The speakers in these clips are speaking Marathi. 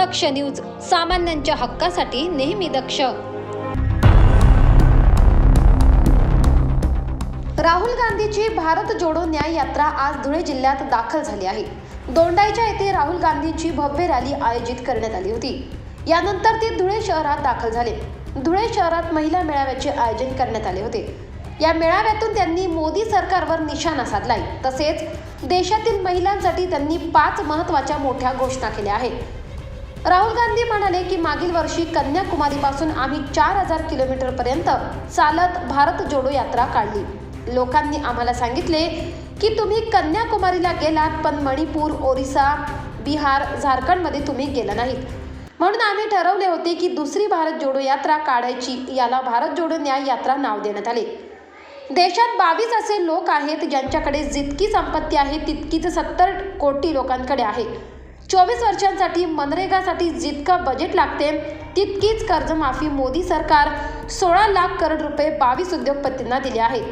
दक्ष न्यूज सामान्यांच्या हक्कासाठी नेहमी दक्ष. राहुल गांधीची भारत जोडो न्याय यात्रा आज धुळे जिल्ह्यात दाखल झाली आहे. दोंडाईच्या येथे राहुल गांधींची भव्य रॅली आयोजित करण्यात आली होती. यानंतर ते धुळे शहरात दाखल झाले. धुळे शहरात महिला मेळाव्याचे आयोजन करण्यात आले होते. या मेळाव्यातून त्यांनी मोदी सरकारवर निशाणा साधलाय. तसेच देशातील महिलांसाठी त्यांनी पाच महत्त्वाच्या मोठ्या घोषणा केल्या आहेत. राहुल गांधी म्हणाले की मागील वर्षी कन्याकुमारीपासून आम्ही चार हजार किलोमीटरपर्यंत चालत भारत जोडो यात्रा काढली. लोकांनी आम्हाला सांगितले की तुम्ही कन्याकुमारीला गेलात पण मणिपूर ओरिसा बिहार झारखंडमध्ये तुम्ही गेला नाहीत. म्हणून आम्ही ठरवले होते की दुसरी भारत जोडो यात्रा काढायची याला भारत जोडो न्याय यात्रा नाव देण्यात आले. देशात बावीस असे लोक आहेत ज्यांच्याकडे जितकी संपत्ती आहे तितकीच सत्तर कोटी लोकांकडे आहे. चोवीस वर्षांसाठी मनरेगासाठी जितकं बजेट लागते तितकीच कर्जमाफी मोदी सरकार सोळा लाख करोड रुपये बावीस उद्योगपतींना दिले आहेत.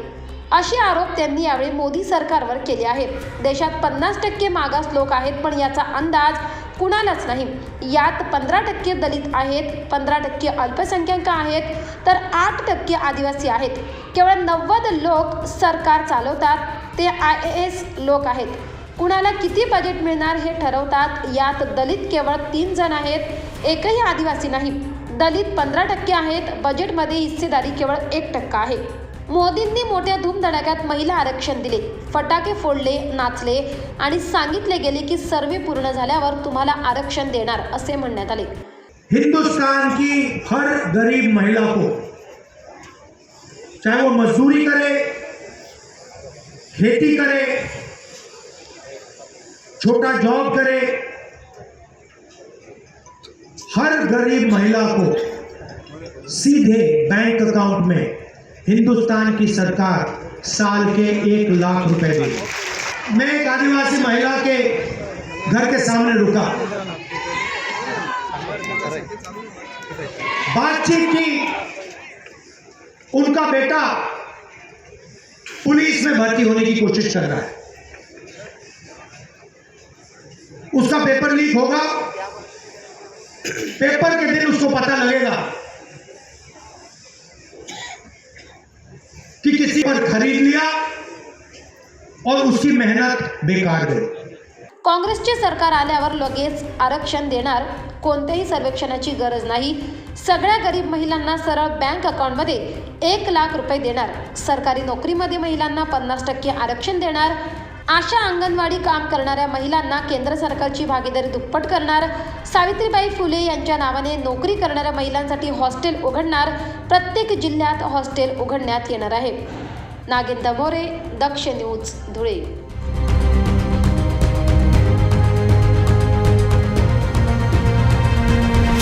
असे आरोप त्यांनी यावेळी मोदी सरकारवर केले आहेत. देशात पन्नास टक्के मागास लोक आहेत पण याचा अंदाज कुणालाच नाही. यात पंधरा टक्के दलित आहेत पंधरा टक्के अल्पसंख्याक आहेत तर आठ टक्के आदिवासी आहेत. केवळ नव्वद लोक सरकार चालवतात ते आय ए एस लोक आहेत. कुणाला किती बजेट मिळणार हे ठरवतात? यात दलित केवळ तीन जण आहेत. एकही आदिवासी नाही. दलित पंधरा टक्के आहेत. बजेटमध्ये हिस्सेदारी केवळ एक टक्का आहे. मोदींनी मोठ्या धूमधडाक्यात महिला आरक्षण दिले. फटाके फोडले नाचले आणि सांगितले गेले की सर्वे पूर्ण झाल्यावर तुम्हाला आरक्षण देणार असे म्हणण्यात आले. हिंदुस्तान की हर गरीब महिला को चाहे वो मजदूरी करे खेती करे छोटा जॉब करे, हर गरीब महिला को सीधे बैंक अकाउंट में हिंदुस्तान की सरकार साल के एक लाख रुपए देगी। मैं एक आदिवासी महिला के घर के सामने रुका। बातचीत की, उनका बेटा पुलिस में भर्ती होने की कोशिश कर रहा है। उसका पेपर लीक होगा। पेपर के दिन उसको पता लगेगा कि किसी पर खरीद लिया और उसकी मेहनत बेकार गई। काँग्रेसचे सरकार आल्यावर लगेच आरक्षण देणार कोणत्याही सर्वेक्षणाची गरज नाही. सगळ्या गरीब महिलांना सरळ बँक अकाउंटमध्ये एक लाख रुपये देणार. सरकारी नोकरीमध्ये महिलांना पन्नास टक्के आरक्षण देणार. आशा अंगणवाडी काम करणाऱ्या महिलांना केंद्र सरकारची भागीदारी दुप्पट करणार. सावित्रीबाई फुले यांच्या नावाने नोकरी करणाऱ्या महिलांसाठी हॉस्टेल उघडणार. प्रत्येक जिल्ह्यात हॉस्टेल उघडण्यात येणार आहे. नागेंद्र मोरे दक्ष न्यूज धुळे.